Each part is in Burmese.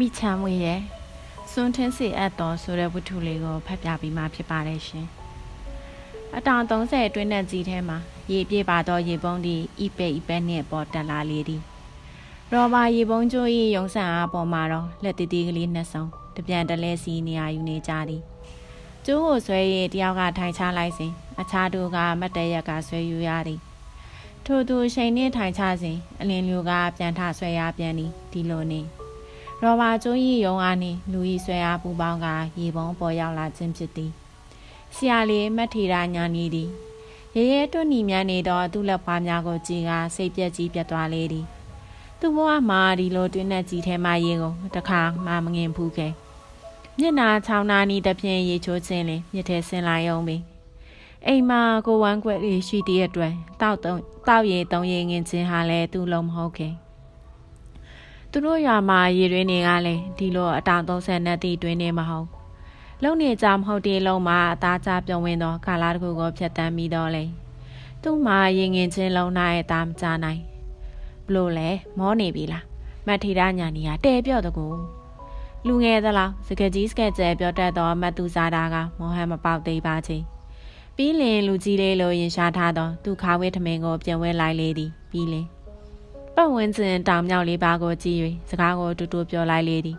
မိချမ်းမွေရဲ့စွန်းထင်းစီအပ်တော်ဆိုတဲ့ဝတ္ထုလေးကိုဖတ်ပြပြီးမှဖြစ်ပါတယ်ရှင်အတောင်30အတွင်းနဲ့ကြီးထဲမှာရေပြည့်ပါတော့ရေပုံးဒီဤပဲဤပဲနဲ့ပေါ်တက်လာလေသည်ရောဘာရေပုံးကျိုးဤရုံဆန်အားပေါ်မှာတော့လက်တီတီကလေးနှစ်စုံတပြန်တလဲစီနေရာယူနေကြသည်ကျိုးကိုဆွဲရတယောက်ကထိုင်ချလိုက်စဉ်အခြားတို့ကမတ်တရက်ကဆွဲယူရသည်ထို့သူရှိန်နှင့်ထိုင်ချစဉ်အလင်းလူကပြန်ထဆွဲရပြန်သည်ဒီလိုနေ ရောဘာကျိုးရီယုံအားနှင့်လူဤဆွဲအားပူပေါင်းကရေပုံးပေါ်ရောက်လာခြင်းဖြစ်သည်ဆရာလေးမတ်ထေရညာနီသည်ရဲရဲတွန့်နီမြန်းနေသောသူ့လက်ဖွားများကိုကြည်ကစိတ်ပြက်ကြီးပြတ်သွားလေသည်သူ့ဘဝမှာဒီလိုတွင်းနဲ့ကြီးထဲမှရေကိုတခါမှမငင်ဖူးခဲ့မျက်နာချောင်းနာနီတစ်ဖြင့်ရေချိုးခြင်းလင်မြစ်ထဲဆင်းလာရုံပင်အိမ်မှာကိုဝမ်းကွက်လေးရှိသည့်အတွက်တောက်တုံတောက်ရည်တုံးရည်ငင်ခြင်းဟာလည်းသူ့လုံးမဟုတ်ခဲ့ သူတို့ရွာမှာရေတွင်းတွေကလည်းဒီလိုအတောင်30နဲ့တီတွင်းနေမဟုတ်လုံနေကြမဟုတ်တဲ့လုံးမှာအသားကျပြုံးဝင်သောကာလာတစ်ခုကိုဖြတ်တန်းပြီးတော့လေသူ့မှာရင်ငင်ချင်းလုံးနာရဲ့တာမကြနိုင်ဘလို့လဲမောနေပြီလားမတ်ထေရညာနီကတဲပြော့တကူလူငယ်သလားစကကြီးစကကျဲပြောတတ်သောမတ်သူစာတာကမောဟန်မပေါက်သေးပါချင်းပြီးလင်လူကြီးလေးလိုရင်ရှားထားသောသူခါဝဲထမင်းကိုပြန်ဝဲလိုက်လေသည်ပြီးလင် ပတ်ဝန်းကျင်တောင်မြောက်လေးပါးကိုကြည့်၍စကားကိုတူတူပြောလိုက်လေသည်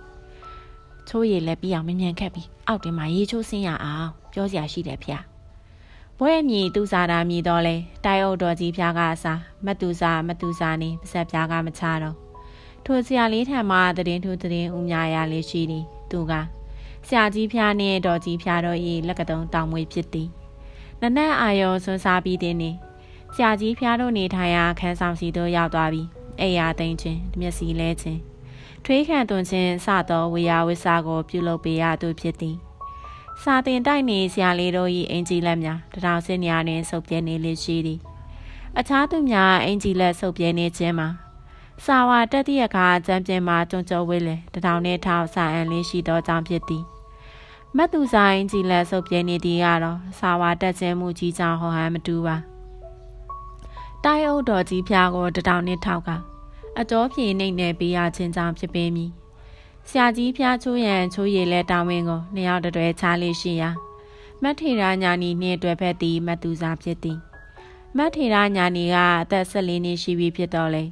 ချိုးရည်လက်ပြီးအောင်မမြန်ခက်ပြီးအောက်တင်မှာရေချိုးဆင်းရအောင်ပြောစရာရှိတယ်ဖျားဘွဲ့မြည်သူစားတာမြည်တော့လဲတိုင်အုပ်တော်ကြီးဖျားကအစာမတူစားမတူစားနေပါဆက်ဖျားကမချတော့ထိုဆရာလေးထံမှာတည်င်းထူတည်င်းဦးများရလေးရှိသည်သူကဆရာကြီးဖျားနဲ့တော်ကြီးဖျားတို့၏လက်ကတုံးတောင်မွေဖြစ်သည်နနက်အာယုံဆွန်းစားပြီးတဲ့နေ့ဆရာကြီးဖျားတို့နေထိုင်ရာခန်းဆောင်စီသို့ရောက်သွားပြီး အိယာသိမ့်ခြင်းမျက်စိလဲခြင်းထွေးခံသွန်ခြင်းစသောဝေယဝိစာကို ပြုလုပ်ပေးရသူဖြစ်သည်စာတင်တိုက်နေဆရာလေးတို့၏အင်ဂျီလက်များတထောင်စင်ညာတွင်ဆုပ်ပြဲနေလေရှိသည်အခြားသူများအင်ဂျီလက်ဆုပ်ပြဲနေခြင်းမှာစာဝါတက်သည့်အခါကျမ်းပြင်မှာကြုံကြဝေးလေတထောင်နဲ့ထောင်စာအန်လေးရှိသောကြောင့်ဖြစ်သည်မတ်သူဆိုင်အင်ဂျီလက်ဆုပ်ပြဲနေသည်ကတော့စာဝါတက်ခြင်းမှုကြီးကြောင့်ဟောဟန်မတူပါ တိုင်းအုပ်တော်ကြီးဖျားကိုတထောင်နဲ့ထောက်ကအတော်ဖြေနှိမ့်နေပေးရခြင်းကြောင့်ဖြစ်ပေမည်ဆရာကြီးဖျားချိုးရန်ချိုးရည်လက်တောင်းဝင်းကိုနှစ်ယောက်တတွဲချလေးရှိရာမတ်ထေရညာနီနှင့်တွေ့ဖက်သည်မတ်သူစာဖြစ်သည်မတ်ထေရညာနီကအသက်14နှစ်ရှိပြီဖြစ်တော်လေ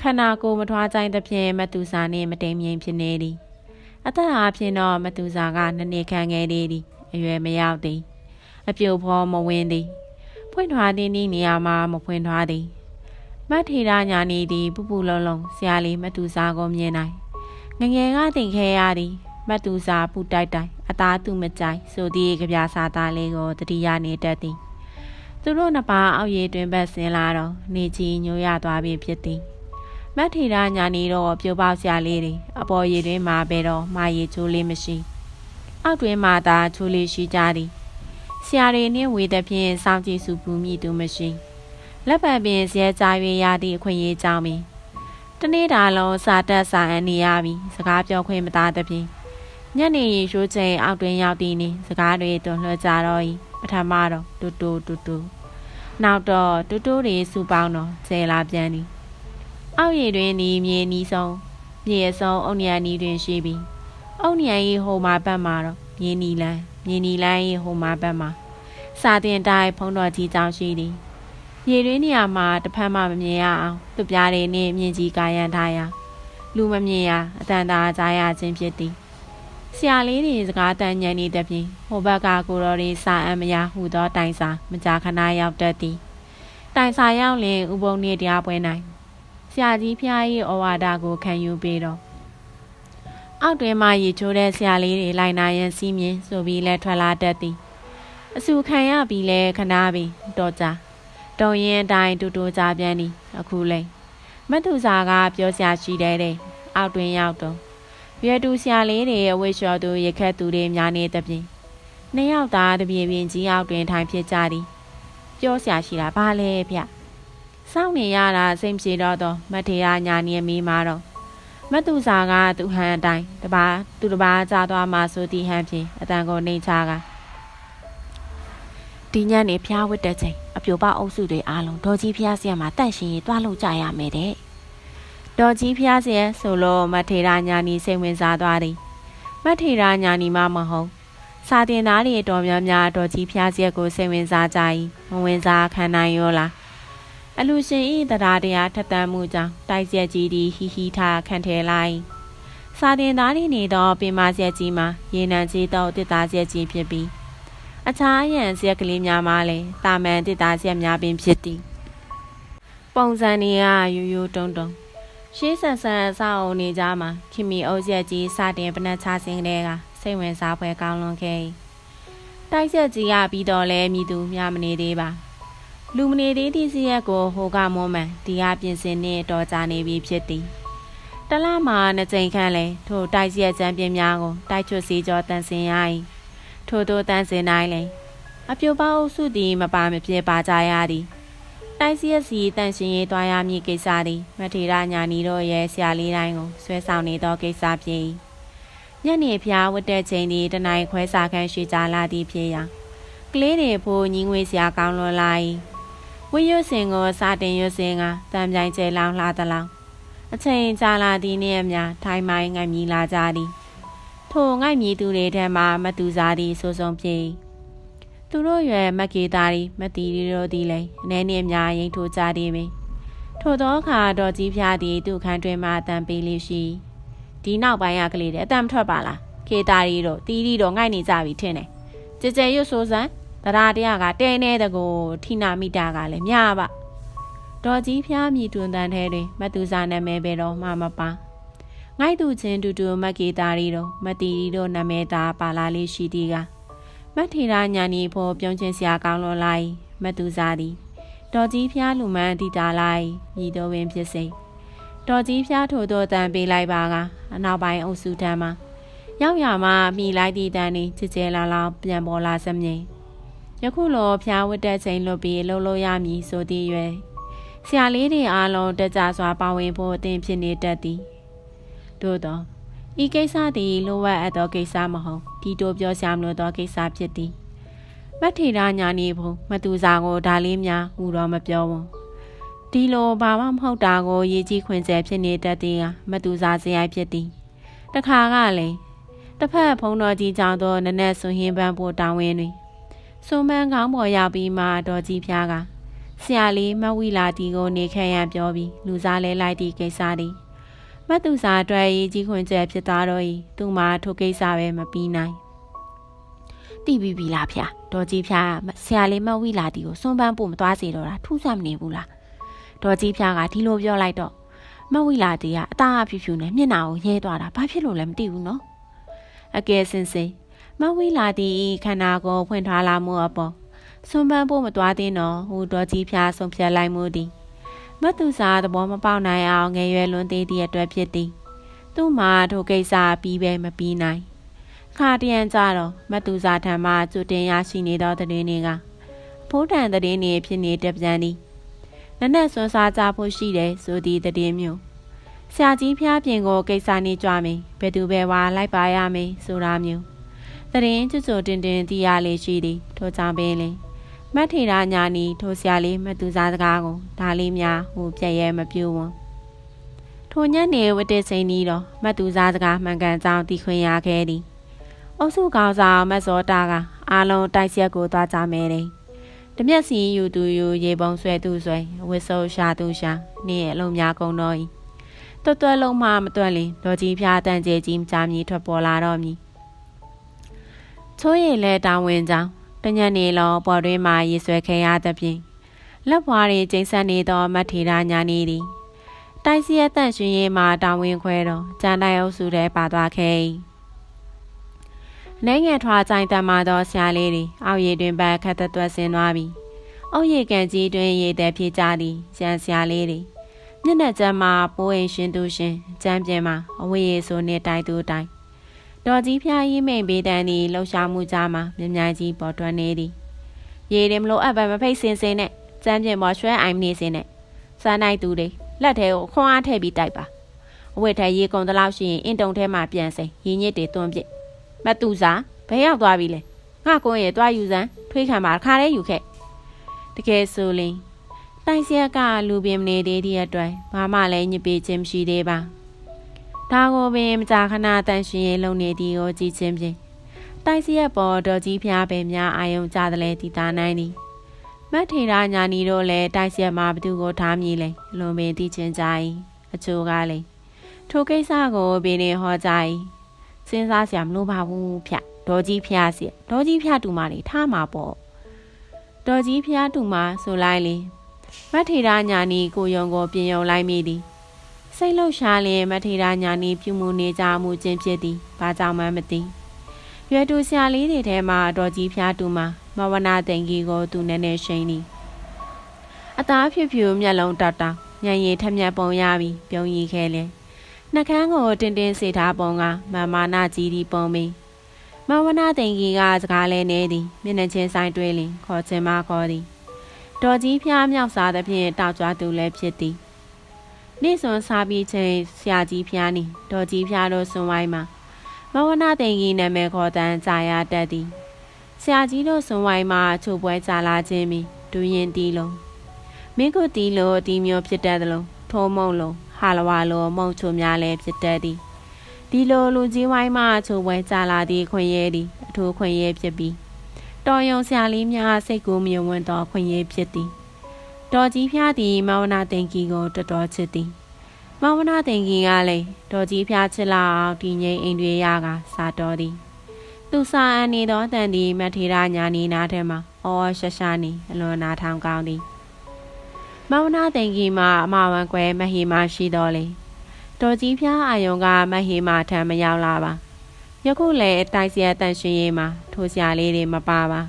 ခန္ဓာကိုယ်မထွားကြိုင်းသဖြင့်မတ်သူစာနှင့်မတိမ်မြိန်ဖြစ်နေသည်အသက်အားဖြင့်တော့မတ်သူစာကနှစ်နှစ်ခန့်ငယ်သေးသည်အရွယ်မရောက်သည်အပြုတ်ဖော်မဝင်သည် ဖွင့်ထွားတဲ့နေရာမှာမဖွင့်ထွားသည်မတ်ထေရညာနေသည်ပူပူလုံးလုံးဆရာလေးမတူစာကိုမြင်နိုင်ငငယ်ကတင်ခဲရသည်မတ်တူစာပူတိုက်တိုက်အသားသူမကြိုက်ဆိုသည့်ကြပြစာသားလေးကိုတတိယနေတတ်သည်သူတို့နှစ်ပါးအောက်ရည်တွင်ဘက်ဆင်းလာတော့နေကြီးညိုရသွားပြီဖြစ်သည်မတ်ထေရညာနေတော့ပြိုပေါက်ဆရာလေးတွေအပေါ်ရည်တွင်မှာပဲတော့မာရည်ချိုးလေးမရှိ အောက်တွင်မှာသာချိုးလေးရှိကြသည် ဆရာတွေနှင့်ဝေသဖြင့်စောင့်ကြည့်စုပူမိသူမရှိလက်ပတ်ပင်ဇဲကြ၍ရသည့်အခွင့်အရေးကြောင့်ပင်တနေ့တာလုံးစာတက်စာအန်နေရပြီစကားပြောခွင့်မသားသဖြင့်ညနေရီရှိုးချိန်အောက်တွင်ရောက်သည့်နေ့စကားတွေတွန်လှကြတော့၏ပထမတော့တူတူတူတူနောက်တော့တူတူတွေစုပေါင်းတော့ကျဲလာပြန်သည်အောက်ရည်တွင်ဒီမြေနီးဆုံးမြေအစုံအုံနရနီးတွင်ရှိပြီးအုံနရ၏ဟိုမှာပတ်မှာတော့မြေနီလန်း မြေနီလန်း၏ဟိုမှာဘက်မှာစာတင်တိုင်းဖုံးတော်ကြီးကြောင်းရှိသည်ရေတွင်းနေရာမှာတစ်ဖက်မှမမြင်ရအောင်သူပြားတွေနှင့်မြင်ကြီးကာယံထားရာလူမမြင်ရအတန်တာကြားရခြင်းဖြစ်သည်ဆရာလေးတွေစကားတန်ညံနေတဲ့ပြင်ဟိုဘက်ကကိုတော်တွေစာအံမရဟူသောတိုင်စာမကြာခဏရောက်တတ်သည်တိုင်စာရောက်လင်ဥပုံနေတရားပွဲနိုင်ဆရာကြီးဖျား၏ဩဝါဒကိုခံယူပေးတော့ အောက်တွင်မှရေချိုးတဲ့ဆရာလေးတွေလိုက်နာရန်စီးမြင်ဆိုပြီးလဲထွက်လာတတ်သည်အဆူခံရပြီးလဲခနာပြီတော့ကြတုံရင်အတိုင်းတူတူကြပြန်သည်အခုလဲမတ်သူစာကပြောစရာရှိတဲ့တဲ့အောက်တွင်ရောက်တော့ရွယ်တူဆရာလေးတွေအဝိရှော်သူရခက်သူတွေများနေသဖြင့်နှစ်ယောက်သားတပြေပြင်ကြီးအောက်တွင်ထိုင်ဖြစ်ကြသည်ပြောစရာရှိတာဘာလဲဗျစောင့်နေရတာစိတ်မရှိတော့တော့မထေရညာနေမိမှာတော့ မတ်သူစာကသူဟန်အတိုင်းတပါသူတပါကြာသွားမှဆိုသည်ဟန်ဖြင့်အတန်ကိုနှိမ်ချကဒီညနေဖျားဝတ်တဲ့ချိန်အပြိုပအုပ်စုတွေအားလုံးဒေါ်ကြီးဖျားဆီယမှာတန့်ရှင်ရေးတွားလို့ကြရမယ်တဲ့တော်ကြီးဖျားစရဲ့ဆိုလို့မထေရညာနီစိတ်ဝင်စားသွားသည်မထေရညာနီမှမဟုတ်စာတင်သားတွေတော်များများတော်ကြီးဖျားစရဲ့ကိုစိတ်ဝင်စားကြ၏မဝင်စားခံနိုင်ရောလား အလူရှင်ဤတရားတရားထက်သန်မှုကြောင့်တိုက်ရက်ကြီးသည်ဟီဟီထားခံထဲလိုက်စာတင်သားတွေနေသောပင်မရက်ကြီးမှာရေနံကြီးသောတစ်သားရက်ကြီးဖြစ်ပြီးအခြားရန်ရက်ကလေးများမှာလည်းတာမန်တစ်သားရက်များပင်ဖြစ်သည် ပုံစံတွေကရိုးရိုးတုံးတုံးရှေးဆန်ဆန်အဆောက်အုံနေကြမှာခင်မီအုပ်ရက်ကြီးစတင်ပနက်ချစင်းတဲ့ကစိတ်ဝင်စားဖွယ်ကောင်းလွန်ခဲ့တိုက်ရက်ကြီးကပြီးတော့လဲမြည်သူမြမနေသေးပါ လူမနေသေးသည့်စီရက်ကိုဟိုကမွန်မှန်ဒီဟာပြင်ဆင်နေတော်ကြနေပြီဖြစ်သည်တလမှာနှစ်ကြိမ်ခန့်လဲထိုတိုက်ရက်ချမ်းပြင်းများကိုတိုက်ချွတ်စီကြောတန်ဆင်ရ၏ထို့သောတန်ဆင်တိုင်းလဲအပြိုပေါအုပ်စုသည်မပါမပြပါကြရသည်တိုက်စီရစီတန်ရှင်ရေးသွားရမည်ကိစ္စသည်မထေရညာနီတို့ရဲ့ဆရာလေးတိုင်းကိုဆွဲဆောင်နေသောကိစ္စဖြစ်၏ညနေဖျားဝတ်တဲ့ချိန်သည်တနိုင်ခွဲစာခန်းရွှေကြလာသည်ဖြစ်ရာကလေးတွေဖို့ညီငွေစရာကောင်းလွန်လာ၏ ဝိရွစင်ကိုစာတင်ရွစင်ကတံပြိုင်ကျဲလောင်းလှသလောင်းအချိန်ကြာလာသည်နှင့်အမျှထိုင်မိုင်းငိုက်မြည်လာကြသည်ထိုငိုက်မြည်သူတွေထဲမှမတူစားသည်ဆိုဆုံးဖြစ်၏သူတို့ရွယ်မက်ကေတာရီမတီရီတို့သည်လည်းအနေနှင့်အများရင်ထိုးကြသည်ပင်ထို့သောအခါတော်ကြီးဖျားသည်သူ့ခန်းတွင်မှအတန်ပေးလေးရှိဒီနောက်ပိုင်းကကလေးတဲ့အတန်မထွက်ပါလားကေတာရီတို့တီရီတို့ငိုက်နေကြပြီထင်တယ်ကြကြရွတ်ဆိုစမ်း တရားတရားကတဲနေတကိုထိနာမိတာကလည်းမြပါဒေါ်ကြီးဖျားမြည်တွင်တန်ထဲတွင်မတူစာနာမည်ပဲတော့မှမပါငိုက်သူချင်းတူတူမက်ကေတာရီတို့မတီရီတို့နာမည်သာပါလာလေးရှိသည်ကမတ်ထေရညာနီဖို့ပြုံးချင်းစရာကောင်းလွန်လိုက်မတူစားသည်တော်ကြီးဖျားလူမှန်တည်တာလိုက်မြည်တော်ဝင်ဖြစ်စေတော်ကြီးဖျားထို့သောတန်ပေးလိုက်ပါကအနောက်ပိုင်းအုပ်စုထမ်းမှာရောက်ရမှမိလိုက်သည့်တန်នេះချစ်ချဲလာလောင်ပြန်ပေါ်လာစမြင် ယခုလိုဖျားဝတ်တဲ့ချိန်လွတ်ပြီးလှုပ်လို့ရမည်ဆိုသည့်ရွယ်ဆရာလေးတွေအားလုံးတက်ကြစွာပါဝင်ဖို့အသင်ဖြစ်နေတတ်သည်သို့သောဤကိစ္စသည်လိုအပ်အပ်သောကိစ္စမဟုတ်ဒီတိုပြောစရာမလိုသောကိစ္စဖြစ်သည်မထေရညာနေဖို့မတူစာကိုဒါလေးများဟူတော့မပြောဘူးဒီလိုဘာမှမဟုတ်တာကိုရေးကြည့်ခွင့်ကျဲဖြစ်နေတတ်သည်ကမတူစာစရိုက်ဖြစ်သည်တခါကလည်းတစ်ဖက်ဖုံတော်ကြီးကြောင့်သောနနက်ဆွန်ဟင်းပန်းဖို့တောင်းဝင်းတွင် စွန်မန်းကောင်းပေါ်ရောက်ပြီးမှတော်ကြီးဖျားကဆရာလေးမဝီလာတီကိုနေခဲ့ရန်ပြောပြီးလူစားလဲလိုက်သည့်ကိစ္စသည်မတ်သူစာအတွက်ရေးကြီးခွင့်ကျဲဖြစ်သွားတော့၏သူမှထိုကိစ္စပဲမပြီးနိုင်တိပြီးပြီလားဖျားဒေါ်ကြီးဖျားဆရာလေးမဝီလာတီကိုစွန့်ပန်းဖို့မသွားစေတော့တာထူးဆန်းမနေဘူးလားဒေါ်ကြီးဖျားကဒီလိုပြောလိုက်တော့မဝီလာတီကအသားအဖြူဖြူနဲ့မျက်နှာကိုရဲသွားတာဘာဖြစ်လို့လဲမသိဘူးနော်အကယ်စင်စင် မဝီလာတီခန္ဓာကိုယ်ဖွင့်ထားလာမှုအပေါ်စွန့်ပန်းဖို့မသွားသေးတော့ဟိုဒေါ်ကြီးဖျားဆုံးဖြတ်လိုက်မှုသည်မတ်သူစာသဘောမပေါက်နိုင်အောင်ငယ်ရွယ်လွန်သေးသည့်အတွက်ဖြစ်သည်သူ့မှာထိုကိစ္စပြီးပဲမပြီးနိုင်ခါတရံကြတော့မတ်သူစာထံမှကြိုတင်ရရှိနေသောတည်င်းတွေကဖိုးတန်တည်င်းတွေဖြစ်နေတပြန်သည်နနက်စွန်းစားကြဖို့ရှိတယ်ဆိုသည့်တည်င်းမျိုးဆရာကြီးဖျားပြင်ကိုကိစ္စနေကြမယ်ဘယ်သူပဲဝါလိုက်ပါရမယ်ဆိုတာမျိုး တရင်ကျွတ်တင်တင်သိရလေရှိသည်ထို့ကြောင့်ပင်လေမတ်ထေရညာနီထိုဆရာလေးမတူစားစကားကိုဒါလေးများဟိုပြက်ရဲမပြူဝန်ထိုညနေဝတ္တစိန်ဤတော့မတူစားစကားမှန်ကန်ကြောင်းသိခွင့်ရခဲ့သည်အုပ်စုကောင်ဆောင်မတ်စောတာကအားလုံးတိုက်ဆက်ကိုသွားကြမယ်တဲ့တမျက်စီယူသူယူရေပုံဆွဲသူဆွဲဝစ်ဆိုးရှာသူရှာနေရဲ့အလုံးများကုန်တော့ဤတွတ်တွတ်လုံးမှမတွက်လင်ဒေါ်ကြီးဖျားတန်ကျဲကြီးမကြမီထွက်ပေါ်လာတော့မည် ချိုးရည်လဲတာဝန်ကြောင်းတညနေလုံးပေါ်တွင်မှရေဆွဲခဲရသဖြင့်လက်ပွားတွေကျိန်းဆက်နေသောမထေရညာနေသည်တိုက်စီရတန့်ရှင်ရေးမှာတာဝန်ခွဲတော့ကြံတိုင်အုပ်စုထဲပါသွားခဲ့၏နိုင်ငံထွားကြိုင်တမ်းမှသောဆရာလေးတွေအောက်ရည်တွင်ပတ်ခတ်သက်သွက်ဆင်းသွားပြီအုတ်ရည်ကန်ကြီးတွင်ရည်တဲ့ဖြစ်ကြသည်ရန်ဆရာလေးတွေမျက်နှာကျမ်းမှာပိုးအိမ်ရှင်သူရှင်ကျမ်းပြင်းမှာအဝေးရည်ဆိုနေတိုင်သူတိုင် ဒေါ်ကြီးဖျားရေးမိန်ပေးတန်းသည်လှုပ်ရှားမှုကြမှာမြမြိုင်ကြီးပေါ်တွန်းနေသည်ရေတယ်မလို့အပ်ပဲမဖိတ်စင်စင်နဲ့စမ်းပြင်ပေါ်ရွှဲအိုင်နေစင်နဲ့စားနိုင်သူတွေလက်ထဲကိုခွန်အားထည့်ပြီးတိုက်ပါအဝတ်ထဲရေကုန်တလောက်ရှိရင်အင်တုံထဲမှာပြန်စိရေညစ်တွေတွန်းပစ်မတူစားဘယ်ရောက်သွားပြီလဲငါကွန်းရဲ့တွားယူစမ်းထွေးခံပါခါလေးယူခဲ့တကယ်ဆိုရင်တိုင်ဆက်ကလူပင်မနေသေးတဲ့အတွက်ဘာမှလည်းညစ်ပေခြင်းမရှိသေးပါ ဒါကိုပင်မကြာခဏတန်ရှင်ရေးလုံနေသည်ကိုကြည့်ချင်းဖြင့်တိုင်ဆက်ပေါ်တော်ကြီးဖျားပင်များအာယုံကြသလဲတည်တာနိုင်သည်မတ်ထေရာညာနီတို့လည်းတိုင်ဆက်မှာဘသူကိုထားမည်လဲလွန်ပင်သိချင်းကြ၏အချို့ကလည်းထိုကိစ္စကိုဘင်းနေဟောကြ၏စဉ်းစားစရာမလိုပါဘူးဖျဒေါ်ကြီးဖျားစီဒေါ်ကြီးဖျားတူမလေးထားမှာပေါ့ဒေါ်ကြီးဖျားတူမဆိုလိုက်လေမထေရညာနီကိုယုံကိုပြင်ယုံလိုက်မိသည် စိတ်လှုပ်ရှားလျင်မထေရညာနီပြုမှုနေကြမှုချင်းဖြစ်သည်ဘာကြောင့်မှမသိရွယ်တူဆရာလေးတွေထဲမှာဒေါ်ကြီးဖျားတူမမဝနာတင်ကြီးကိုသူနည်းနည်းရှိန်သည်အသားဖြူဖြူမျက်လုံးတောက်တောက်ညံရည်ထက်မြက်ပုံရပြီးပြုံးရီခဲလေနှကန်းကိုတင်းတင်းစေထားပုံကမမနာကြီးဒီပုံမင်းမဝနာတင်ကြီးကစကားလဲနေသည်မျက်နှာချင်းဆိုင်တွေးလင်ခေါ်ချင်မခေါ်သည်ဒေါ်ကြီးဖျားမြောက်စားသဖြင့်တောက်ကြွသူလည်းဖြစ်သည် နေ့စွန်စားပြီးချိန်ဆရာကြီးဖျားနီဒေါ်ကြီးဖျားတို့စွန်ဝိုင်းမှာမဝနာတင်ကြီးနာမည်ခေါ်တန်းကြာရတတ်သည်ဆရာကြီးတို့စွန်ဝိုင်းမှာချိုပွဲကြာလာခြင်းမီဒူရင်တီးလုံးမင်းကိုတီးလို့တီးမျိုးဖြစ်တတ်သလိုထိုးမုံလုံးဟာလဝါလိုမုံချိုများလည်းဖြစ်တတ်သည်ဒီလိုလူကြီးဝိုင်းမှချိုပွဲကြာလာသည့်ခွင့်ရဲသည်အထူးခွင့်ရဲဖြစ်ပြီးတော်ယုံဆရာလေးများစိတ်ကိုမြုံဝင်သောခွင့်ရဲဖြစ်သည် တော်ကြီးဖျားသည်မောင်နာတင်ကြီးကိုတော်တော်ချစ်သည်မောင်နာတင်ကြီးကလည်းတော်ကြီးဖျားချစ်လာအောင်ဒီငိမ့်အိမ်တွေရကစားတော်သည် သူစာအန်နေသောတန်သည်မထေရညာနီနာထဲမှာအော်ရှရှာနေအလွန်နာထောင်ကောင်းသည်မောင်နာတင်ကြီးမှာအမဝန်ကွယ်မဟီမရှိတော်လေတော်ကြီးဖျားအာယုံကမဟီမာထံမရောက်လာပါယခုလည်းတိုက်စရတန်ရှင်ရေးမှာထိုးစရာလေးတွေမပါပါ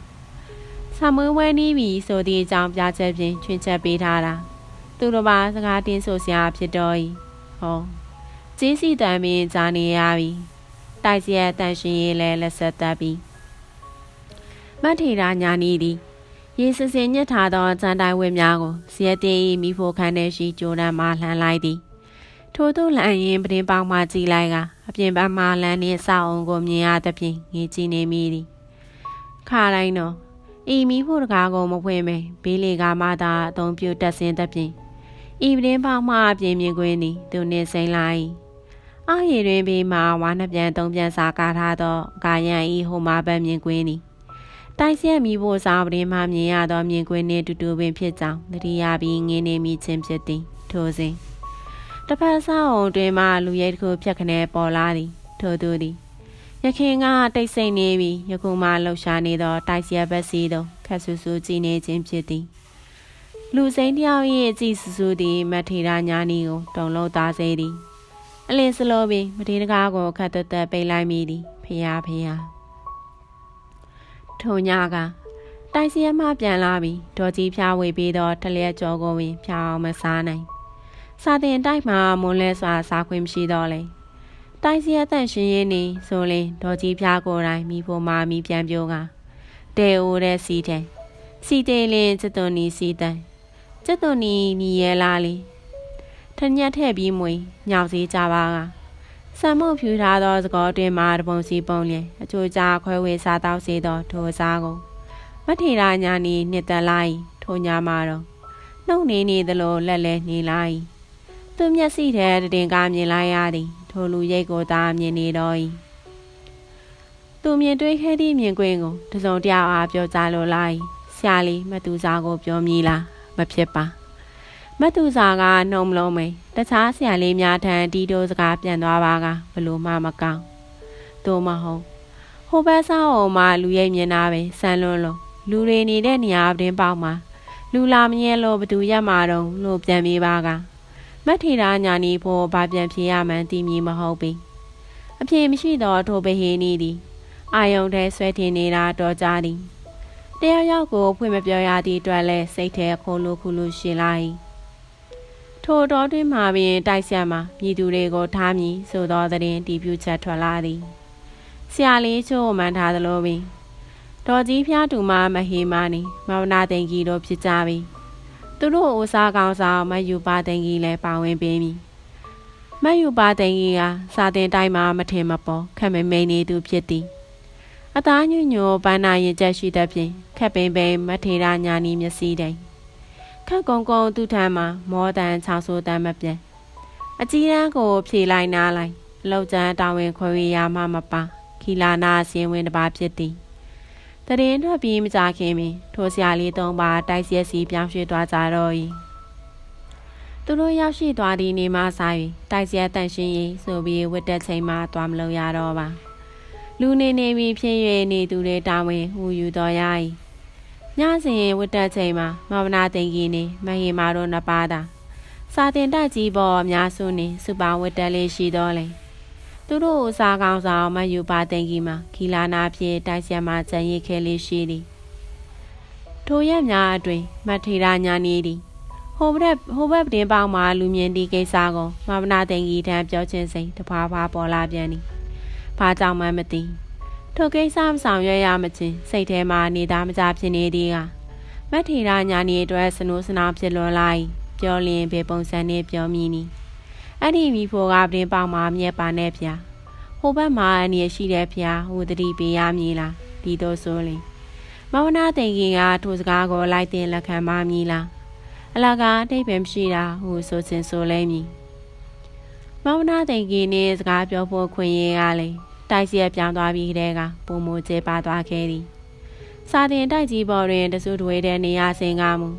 ဆမွေးဝဲနီးပြီဆိုသည့်အကြောင်းပြချက်ဖြင့်ချွင်ချက်ပေးထားတာသူတို့ပါစကားတင်းဆိုစရာဖြစ်တော့၏ဟောကျေးစီတန်ပင်ဂျာနေရပြီတိုက်စရတန်ရှင်ရေးလည်းလက်ဆက်သက်ပြီမထေရာညာနီသည်ရေစစင်ညစ်ထားသောဇန်တိုင်းဝင်းများကိုဇရက်တေးမိဖို့ခန်းထဲရှိကြိုးတန်းမှလှမ်းလိုက်သည်ထို့သို့လန့်ရင်ပရင်ပေါင်းမှကြည်လိုက်ကအပြင်ဘက်မှလမ်းနှင့်စောက်အောင်ကိုမြင်ရသဖြင့်ငေးကြည့်နေမိသည်ခါတိုင်းတော့ ဤမီဖို့တကားကိုမဖွင့်ပဲဘေးလေကမှသာအုံပြတက်စင်းသဖြင့်ဤပရင်ပေါင်းမှအပြင်မြင်ကွင်းသည်သူနှင့်စိမ့်လိုက်အောက်ရည်တွင်ပြီးမှဝါနှပြန်သုံးပြန်စာကားထားသောကာယံဤဟိုမှာပဲမြင်ကွင်းသည်တိုက်ဆက်မိဖို့စားပရင်မှမြင်ရသောမြင်ကွင်းနှင့်တူတူပင်ဖြစ်ကြောင်းတတိယပြီးငင်းနေမိခြင်းဖြစ်သည်ထိုစဉ်တစ်ဖက်ဆောင်းတွင်မှလူရဲတစ်ခုဖြတ်ခနဲပေါ်လာသည်ထို့သူသည် ရခင်ကတိတ်ဆိတ်နေပြီးယခုမှလှုပ်ရှားနေသောတိုက်စီရဘက်စီသို့ခက်ဆူဆူကြည်နေခြင်းဖြစ်သည်လူစိမ်းတယောက်၏အကြည့်ဆူဆူသည်မထေရညာနီကိုတုံလုံးသားစေသည်အလင်းစလိုပြီးမထေရကားကိုခတ်သက်သက်ပိတ်လိုက်မိသည်ဖျားဖျားထိုညကတိုက်စီရမှပြန်လာပြီးဒေါ်ကြီးဖျားဝေပြီးတော့ထလျက်ကြောကိုဝင်ဖျားအောင်မစားနိုင်စာတင်တိုက်မှာမွန်လဲစွာစားခွင့်မရှိတော့လေ တိုက်စီရတန့်ရှင်ရင်းနေဆိုရင်ဒေါ်ကြီးဖျားကိုယ်တိုင်မိဖို့မာမိပြန်ပြောကတဲအိုတဲ့စီတဲ့စီတေးလင်းစသွန်နီစီတန်စသွန်နီနီရဲလာလီထညက်ထဲ့ပြီးမွေညောင်စီကြပါကဆံမုတ်ဖြူထားသောသကောတွင်မှာတပုံစီပုံလျင်အချိုကြာခွဲဝေစားတောက်စေသောထိုစားကိုမထေရညာနီနှစ်သက်လိုက်ထိုညာမှာတော့နှုတ်နေနေသလိုလက်လဲနေလိုက်သူမျက်စိထဲတည်ကားမြင်လိုက်ရသည် ထိုလူရိတ်ကိုသာမြင်နေတော့၏သူမြင်တွေ့ခဲ့သည့်မြင်ကွင်းကိုတစုံတယောက်အားပြောကြားလိုလိုက်ဆရာလေးမတူစာကိုပြောမြည်လားမဖြစ်ပါမတူစာကနှုံမလုံးမိန်တခြားဆရာလေးများထံဒီတိုစကားပြန်သွားပါကဘလို့မှမကောင်းသို့မဟုတ်ဟိုဘက်ဆောင်းအောင်မှလူရိတ်မြင်တာပဲဆန်းလွန်းလို့လူတွေနေတဲ့နေရာပင်ပေါက်မှာလူလာမရဲလို့ဘသူရက်မှာတော့လို့ပြန်ပြေးပါက မတ်ထေရာညာနီဖို့ဘာပြန်ဖြေရမှန်းသိမည်မဟုတ်ပေအဖြေမရှိတော့ထိုဘဟေနီသည်အာယုံထဲဆွဲထင်နေတာတော့ကြသည်တယောက်ယောက်ကိုဖွင့်မပြောရသည့်အတွက်လဲစိတ်ထဲခိုးလို့ခုလို့ရှင်လိုက်ထိုတော်တွင်မှပင်တိုက်ဆက်မှာမြည်သူတွေကိုထားမည်ဆိုသောသတင်းတီးပြချက်ထွက်လာသည်ဆရာလေးချို့မှန်ထားသလိုပင်တော်ကြီးဖျားတူမမဟေမာနီမောင်နာသိန်ကြီးတို့ဖြစ်ကြပြီ သူတို့အိုစားကောင်းဆောင်မယူပါသိန်ကြီးလည်းပါဝင်ပေးပြီမယူပါသိန်ကြီးကစာတင်တိုင်းမှာမထင်မပေါ်ခက်မမိန်နေသူဖြစ်သည်အသားညွညွပန်းနာရင်ချက်ရှိသဖြင့်ခက်ပင်ပင်မထေရညာနီမျက်စိတိုင်ခခက်ကုန်းကုန်းသူ့ထမ်းမှာမောတန်ချောင်းဆိုးတမ်းမပြတ်အကြီးတန်းကိုဖြေလိုက်နားလိုက်အလောက်ကျန်းတာဝန်ခွဲဝေရမှမပါခီလာနာစင်ဝင်တစ်ပါးဖြစ်သည် တရင်ထွက်ပြီးမကြခင်ပင်ထိုဆရာလေးသုံးပါတိုက်ရက်စီပြောင်းရွှေ့သွားကြတော့၏သူတို့ရောက်ရှိသွားသည့်နေမှစား၍တိုက်ရက်တန်ရှင်းရေးဆိုပြီးဝတ်တက်ချိန်မှသွားမလို့ရတော့ပါလူနေနေပြီးဖြစ်၍နေသူတွေတာဝန်ဟူယူတော်ရ၏ညစဉ်ဝတ်တက်ချိန်မှာမဝနာသိင်ကြီးနေမဟီမာတို့နှစ်ပါးသာစာတင်တိုက်ကြီးပေါ်အများစုနေစူပါဝတ်တက်လေးရှိတော်လေ သူတို့အစားကောင်းဆောင်မယူပါသိင်ကြီးမှာခီလာနာဖြင့်တိုက်ဆက်မှကြံရည်ခဲလေးရှိသည်ထိုရက်များအတွင်မထေရညာနေသည်ဟိုဘက်ဟိုဘက်တင်ပေါင်းမှာလူမြင်ဒီကိစ္စကိုမဝနာသိင်ကြီးထံပြောချင်းစိန်တဖွာဖွာပေါ်လာပြန်သည်ဘာကြောင့်မှမသိထိုကိစ္စမဆောင်ရွက်ရမချင်းစိတ်ထဲမှာနေသားမကြဖြစ်နေသည်ကမထေရညာနေအတွက်စနိုးစနာဖြစ်လွန်လာ၏ပြောလျင်ဘေပုံစံနဲ့ပြောမိနီ အဲ့ဒီမိဖို့ကပင်ပေါမှာမြက်ပါနဲ့ဗျာဟိုဘက်မှာအနေရှိတဲ့ဗျာဟိုတတိပေးရမည်လားဒီတော့ဆိုလင်မဝနာသိင်ကြီးကထိုစကားကိုလိုက်တင်လက်ခံပါမည်လားအလကားအတိတ်ပဲမရှိတာဟိုဆိုစင်ဆိုလဲမည်မဝနာသိင်ကြီးနဲ့စကားပြောဖို့ခွင့်ရကလည်းတိုက်စီရပြောင်းသွားပြီးတဲ့ကပုံမကျဲပါသွားခဲ့သည်စာတင်တိုက်ကြီးပေါ်တွင်တစုတွေတဲ့နေရာစင်ကားမူ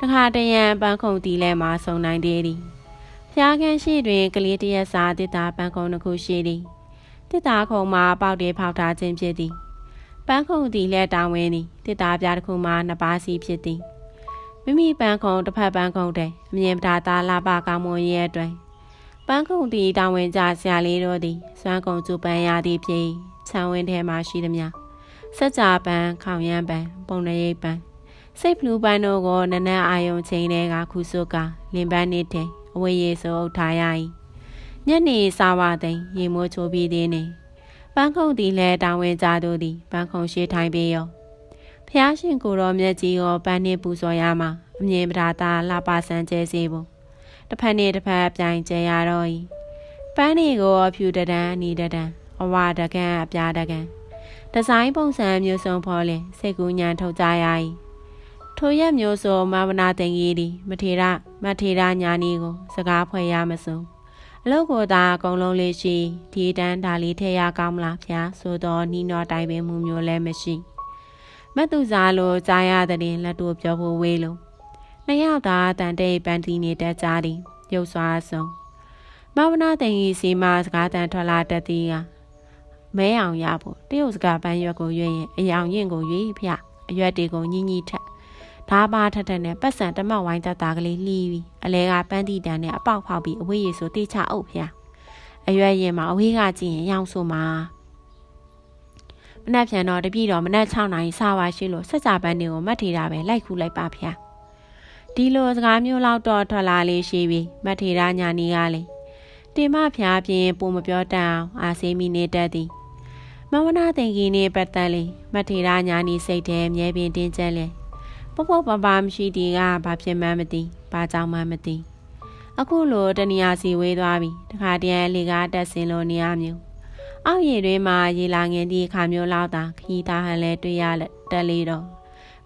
တခါတရံပန်းခုံတီလဲမှာစုံနိုင်သေးသည် ဖျားခန်းရှိတွင်ကလေးတရက်စာတစ်တာပန်းခုံတစ်ခုရှိသည်တစ်တာခုံမှာပေါက်တေဖောက်ထားခြင်းဖြစ်သည်ပန်းခုံတီလဲတောင်းဝင်းသည်တစ်တာပြားတစ်ခုမှာနှစ်ပါးစီဖြစ်သည်မိမိပန်းခုံတစ်ဖက်ပန်းခုံတဲ့အမြင်ပတာသားလာပါကောင်းမွန်ရဲ့အတွက်ပန်းခုံတီတောင်းဝင်းကြဆရာလေးတို့သည်စွမ်းကုံကျူပန်းရသည်ဖြစ်ခြံဝင်းထဲမှာရှိသည်များစัจ जा ပန်းခေါင်ရမ်းပန်းပုံရရိပ်ပန်းစိတ်ဖလူပန်းတို့ကိုနနက်အာယုံချိန်တွေကခုစုကလင်ပန်းနေတဲ့ အဝေးရေဆိုအုပ်ထားရ၏ညနေစာဝသိမ်ရေမိုးချိုးပြီးသေးနေပန်းခုံတီလဲတောင်းဝင်ကြတို့သည်ပန်းခုံရှိထိုင်ပြီးရောဖျားရှင်ကိုတော်မြတ်ကြီးရောပန်းနှင့်ပူဇော်ရမှာအမြင်ပဓာတာလှပဆန်းကျဲစေဖို့တစ်ဖက်နှင့်တစ်ဖက်ပြိုင်ကျဲရတော့၏ပန်းနေကိုဖြူတဒန်းနီတဒန်းအဝတကန်အပြားတကန်ဒီဇိုင်းပုံစံမျိုးစုံဖော်လင်စိတ်ကူးညံထုတ်ကြရ၏ ထိုရက်မျိုးဆိုမဝနာတင်ကြီးသည်မထေရမထေရညာနီကို စကားဖွဲ့ရမစုံအလုတ်ကိုသာအကုန်လုံးလေးရှိဒီတန်းဒါလေးထည့်ရကောင်းမလားဖျားဆိုတော့နီးနော်တိုင်ပင်မှုမျိုးလည်းမရှိမတ်သူစားလိုကြားရတဲ့လက်တို့ပြောဖို့ဝေးလို့နှစ်ယောက်သာတန်တဲ့ပန်တီနေတတ်ကြသည်ရုပ်စွာဆုံးမဝနာတင်ကြီးစီမစကားတန်ထွက်လာတတ်သည်ကမဲအောင်ရဖို့တရုတ်စကားပန်းရွက်ကိုရွေးရင်အယောင်ရင်ကိုရွေးဖျအရွက်တွေကိုညှိညှိထက် ဓာပါထထနဲ့ပတ်စံတမတ်ဝိုင်းတတာကလေးလှီးပြီးအလဲကပန်းတီတန်နဲ့အပေါက်ဖောက်ပြီးအဝေးရေဆိုတေချအုပ်ဖျားအရွယ်ရင်မှာအဝေးကကြည့်ရင်ရောင်ဆိုမှာမနက်ဖြန်တော့တပြည့်တော့မနက်6နာရီစပါရှိလို့ဆက်ကြပန်းတွေကိုမတ်ထေတာပဲလိုက်ခုလိုက်ပါဖျားဒီလိုစကားမျိုးလောက်တော့ထွက်လာလေးရှိပြီမတ်ထေတာညာနီကလေတင်မဖျားပြင်းပုံမပြောတတ်အောင်အာစေးမီနေတတ်သည်မဝနာတင်ကြီးနေပတ်သက်လေမထေရညာနီစိတ်ထဲမြဲပင်တင်းကျပ်လေ ပုပ်ပုပ်ပပမရှိတီကဘာဖြစ်မှန်းမသိဘာကြောင့်မှမသိအခုလိုတနေရာစီဝေးသွားပြီတခါတည်းလေကားတက်စင်လို့နေရမျိုးအောက်ရည်တွင်မှရေလာငင်သည့်အခါမျိုးလောက်သာခီးသားဟန်လဲတွေ့ရတက်လေတော့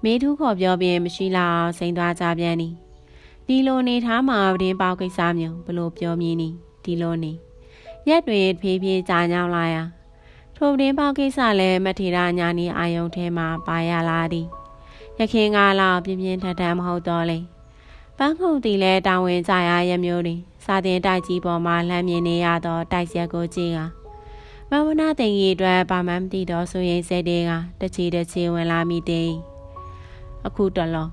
မေထူးခေါ်ပြောပြီးမရှိလောက်အောင်စိန်သွားကြပြန်သည်ဒီလိုနေထားမှာပဒင်းပေါကိစ္စမျိုးဘလို့ပြောမြည်နီဒီလိုနေရက်တွေဖြည်းဖြည်းကြာညောင်းလာရာထိုပဒင်းပေါကိစ္စလည်းမထေရညာနီအာယုံထဲမှာပါရလာသည် ရခင်ကလောက်ပြင်းပြင်းထန်ထန်မဟုတ်တော့လေပန်းခုံတီလဲတောင်းဝင်ကြရရမျိုးတွေစာတင်တိုက်ကြီးပေါ်မှာလှမ်းမြင်နေရတော့တိုက်ရက်ကိုကြည့်ကမဝနာတင်ကြီးအတွက်ပါမန်မသိတော့ဆိုရင်စိတ်တွေကတချီတချီဝင်လာမိတယ်အခုတလော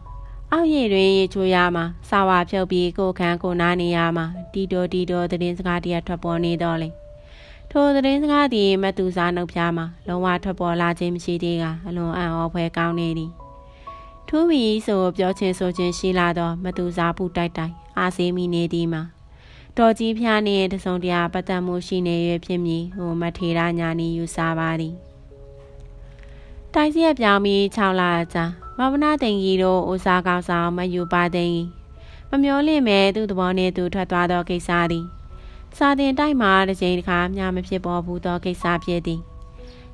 အောက်ရည်တွင်ရေချိုးရမှာစာဝါဖြုတ်ပြီးကိုခန်းကိုနားနေရမှာတီတိုတီတိုသတင်းစကားတရထွက်ပေါ်နေတော့လေထိုသတင်းစကားသည်မတူစားနှုတ်ဖျားမှာလုံးဝထွက်ပေါ်လာခြင်းမရှိသေးကအလွန်အံ့ဩဖွယ်ကောင်းနေသည် ထူးမီဆိုပြောချင်းဆိုချင်းရှိလာတော့မတူစားဘူးတိုက်တိုက်အာစေးမိနေသည်မှာတော်ကြီးဖျားနှင့်တစုံတရာပတ်သက်မှုရှိနေရဖြစ်မည်ဟိုမထေရညာနီယူဆပါသည်တိုက်စီရပြောင်းပြီး6လကြာမဝနာတင်ကြီးတို့ဥစားကောင်းဆောင်မယူပါသိင်မမျောလင့်မဲ့သူ့သဘောနဲ့သူထွက်သွားသောကိစ္စသည်စာတင်တိုက်မှာတစ်ချိန်တစ်ခါမျှမဖြစ်ပေါ်ဘူးသောကိစ္စဖြစ်သည်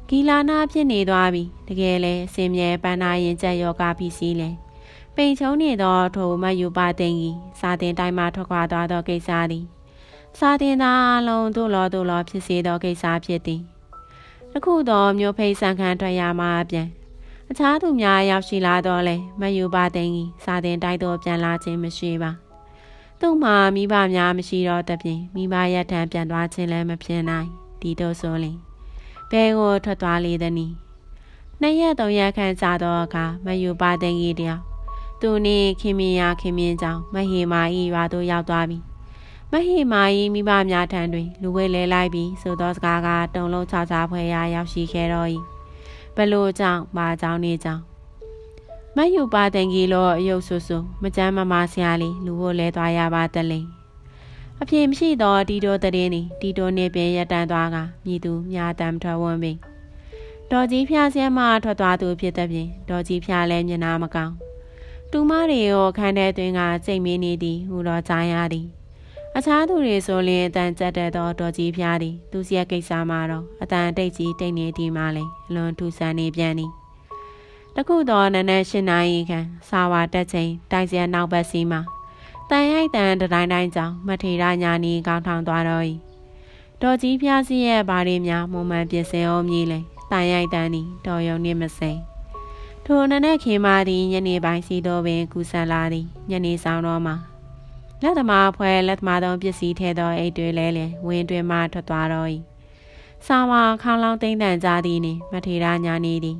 ဂီလာနာဖြစ်နေသွားပြီတကယ်လဲအစင်မြဲပန်းနာရင်ကြက်ယောဂပစ္စည်းလဲပိန်ချုံနေသောထိုမယူပါသိင်ကြီးစာတင်တိုင်းမှထွက်ခွာသွားသောကိစ္စသည်စာတင်သားအလုံးတို့လောတို့လောဖြစ်စေသောကိစ္စဖြစ်သည်တစ်ခုသောမျိုးဖိတ်ဆန်ခံထွက်ရမှာပြန်အခြားသူများရောက်ရှိလာတော့လဲမယူပါသိင်ကြီးစာတင်တိုက်တော့ပြန်လာခြင်းမရှိပါသူ့မှာမိဘများမရှိတော့တပြင်မိဘရထံပြန်သွားခြင်းလည်းမဖြစ်နိုင်ဒီတို့ဆိုလင် ဘဲကိုထွက်သွားလေသည်နီနှစ်ရက်သုံးရက်ခန့်ကြာတော့အခါမယူပါသိင်ကြီးတယောက်သူနှင့်ခင်မင်းရခင်မင်းကြောင့်မဟေမာဤရွာသို့ရောက်သွားပြီမဟေမာဤမိဘများထံတွင် လူဝဲလဲလိုက်ပြီးဆိုသောစကားကတုံလုံးချာချာဖွဲရာရောက်ရှိခဲ့တော့၏ဘလို့ကြောင့်မာကြောင့်နေကြောင့်မယူပါသိင်ကြီးလောအယုတ်ဆူဆူမကြမ်းမမာဆရာလေးလူဝဲလဲသွားရပါတလေ အပြေမရှိသောတီတိုတည်င်းသည်တီတိုနေပင်ရတန်သွားကမြည်သူမြာတမ်းထွက်ဝန်းပြီဒေါ်ကြီးဖျားဆဲမှထွက်သွားသူဖြစ်တဲ့ပြင်ဒေါ်ကြီးဖျားလည်းမျက်နှာမကောင်းတူမတွေကိုခန်းထဲတွင်ကစိတ်မင်းနေသည်ဟူတော့ကြားရသည်အခြားသူတွေဆိုလျင်အတန်ကြက်တဲ့သောဒေါ်ကြီးဖျားသည်သူစီရဲ့ကိစ္စမှာတော့အတန်တိတ်ကြီးတိတ်နေသည်မှလည်းအလွန်ထူဆန်းနေပြန်သည်တခုတော့နနက်၈နာရီခန့်စာဝါတက်ချိန်တိုက်စရနောက်ဘက်စီမှာ တန်ရိုက်တန်တတိုင်းတိုင်းကြောင့်မထေရညာနီကောင်းထောင်သွားတော့၏ဒေါ်ကြီးဖျားစီရဲ့ဘာတွေများမုံမှန်ပြင်ဆင်အောင်မြည်လေတန်ရိုက်တန်သည်တော်ယုံနှင့်မစိမ်ထိုနနက်ခေမာသည်ညနေပိုင်းစီတော့ပင်ကူဆန်လာသည်ညနေဆောင်တော့မှာလက်သမားဖွဲလက်သမားသောပစ္စည်းထဲသောအိတ်တွေလဲလင်ဝင်းတွင်မှထွက်သွားတော့၏စာမခေါင်းလောင်းသိမ့်တန်ကြသည်နှင့်မထေရညာနေသည်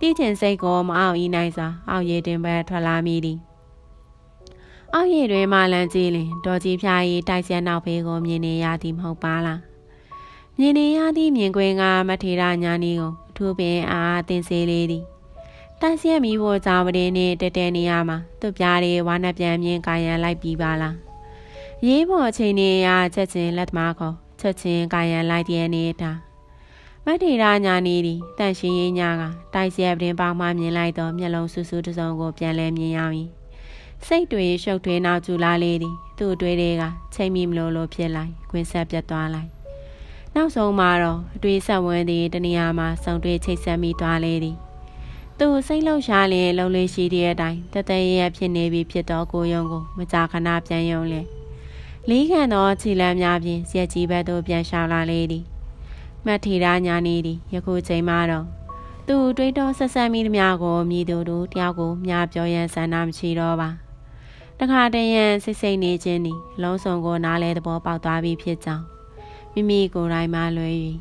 တိကျင်စိတ်ကိုမအောင်ဤနိုင်စွာအောက်ရည်တွင်ပဲထွက်လာမိသည် အောက်ရည်တွင်မှလန်းကြည့်လင်ဒေါ်ကြီးဖျားရီတိုက်ဆက်နောက်ဖေးကိုမြင်နေရသည်မဟုတ်ပါလားမြင်နေရသည့်မြင်ကွင်းကမထေရညာနီကိုအထူးပင်အားအသင်စေလေသည်တိုက်ဆက်မိဖို့ကြောင့်ပတင်းနဲ့တက်တဲ့နေရာမှာသူ့ပြားတွေဝါနှပြန်မြင်ကာယံလိုက်ပြီးပါလားရေးပေါ်အချိန်နေရချက်ချင်းလက်သမားခေါ်ချက်ချင်းကာယံလိုက်တဲ့နေတာမထေရညာနေသည်တန့်ရှင်းရေးညာကတိုက်ဆက်ပတင်းပေါင်းမှမြင်လိုက်တော့မျက်လုံးဆူဆူတစုံကိုပြန်လဲမြင်ရပြီ စိတ်တွေရှုပ်ထွေးနောက်ကျူလာလေသည်သူ့အတွေ့တွေကချိန်မိမလို့လို့ဖြစ်လိုက်ခွင်းဆက်ပြတ်သွားလိုက်နောက်ဆုံးမှာတော့အတွေ့ဆက်ဝန်းသည်တနေရာမှာစုံတွေ့ချိတ်ဆက်မိသွားလေသည်သူစိတ်လှုပ်ရှားလျင်လှုပ်လေးရှိတဲ့အတိုင်းတတရရဖြစ်နေပြီဖြစ်တော့ကိုယုံကိုမကြာခဏပြန်ယုံလေလေးခံသောခြေလမ်းများဖြင့်ရက်ကြီးဘက်သို့ပြန်ရှောင်လာလေသည်မတ်ထေရညာနေသည်ယခုချိန်မှတော့သူတွေးတောဆက်ဆက်မိသမျှကိုမြည်သူတို့တယောက်ကိုမြပြောရန်ဆန္ဒမရှိတော့ပါ တခါတည်းရန်စိတ်စိတ်နေခြင်းသည်လုံးစုံကိုနားလဲသဘောပေါက်သွားပြီဖြစ်ကြောင်းမိမိကိုယ်တိုင်မှလွယ်၍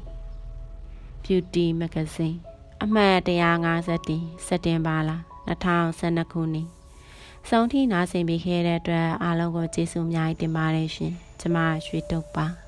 Beauty Magazine အမှတ်150စက်တင်ဘာလ2012ခုနှစ်ဆုံးထိနားဆင်ပေးခဲ့တဲ့အတွက်အားလုံးကိုကျေးဇူးအများကြီးတင်ပါတယ်ရှင်ကျမရွှေတုပ်ပါ